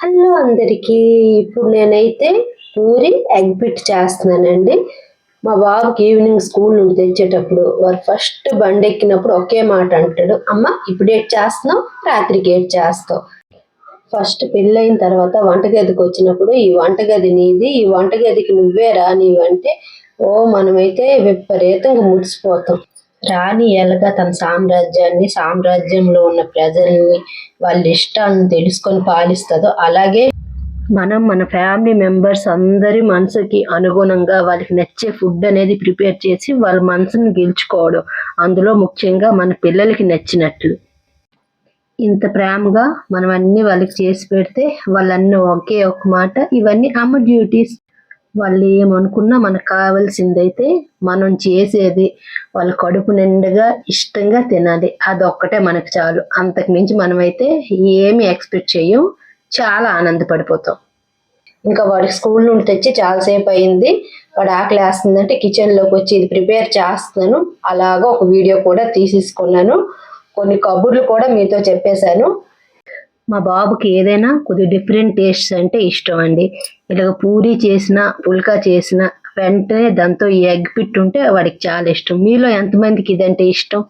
Hello అందరికీ ఇప్పుడు నేనైతే పూరి ఎగ్ పిట్ చేస్తున్నానండి. మా బాబుకి ఈవినింగ్ స్కూల్ నుండి తెచ్చేటప్పుడు వారు ఫస్ట్ బండి ఎక్కినప్పుడు ఒకే మాట అంటాడు అమ్మ ఇప్పుడు ఏడ్ చేస్తున్నావు? రాత్రికి ఏడ్ చేస్తావు? ఫస్ట్ పెళ్ళైన తర్వాత వంటగదికి వచ్చినప్పుడు ఈ వంటగది నీది ఈ వంటగదికి నువ్వే రా నీవంటే ఓ మనమైతే విపరీతంగా ముడిసిపోతాం రాణి ఎలాగా తన సామ్రాజ్యాన్ని సామ్రాజ్యంలో ఉన్న ప్రజల్ని వాళ్ళ ఇష్టాలను తెలుసుకొని పాలిస్తుందో అలాగే మనం మన ఫ్యామిలీ మెంబర్స్ అందరి మనసుకి అనుగుణంగా వాళ్ళకి నచ్చే ఫుడ్ అనేది ప్రిపేర్ చేసి వాళ్ళ మనసుని గెలుచుకోవడం. అందులో ముఖ్యంగా మన పిల్లలకి నచ్చినట్లు. ఇంత ప్రేమగా మనం అన్ని వాళ్ళకి చేసి పెడితే వాళ్ళన్నీ ఒకే ఒక మాట ఇవన్నీ అమ్మ డ్యూటీస్ వాళ్ళు ఏమనుకున్నా మనకు కావాల్సిందైతే మనం చేసేది వాళ్ళ కడుపు నిండుగా ఇష్టంగా తినాలి. అదొక్కటే మనకు చాలు. అంతకు మించి మనమైతే ఏమి ఎక్స్పెక్ట్ చేయం చాలా ఆనందపడిపోతాం. ఇంకా వాడికి స్కూల్ నుండి తెచ్చి చాలాసేపు అయింది. వాడు ఆకలి వేస్తుందంటే కిచెన్లోకి వచ్చి ఇది ప్రిపేర్ చేస్తున్నాను. అలాగా ఒక వీడియో కూడా తీసేసుకున్నాను. కొన్ని కబుర్లు కూడా మీతో చెప్పేశాను. మా బాబుకి ఏదైనా కొద్దిగా డిఫరెంట్ టేస్ట్ అంటే ఇష్టం అండి. ఇలాగ పూరి చేసిన పుల్కా చేసిన వెంటనే దాంతో ఈ ఎగ్ పిట్ ఉంటే వాడికి చాలా ఇష్టం. మీలో ఎంతమందికి ఇదంటే ఇష్టం?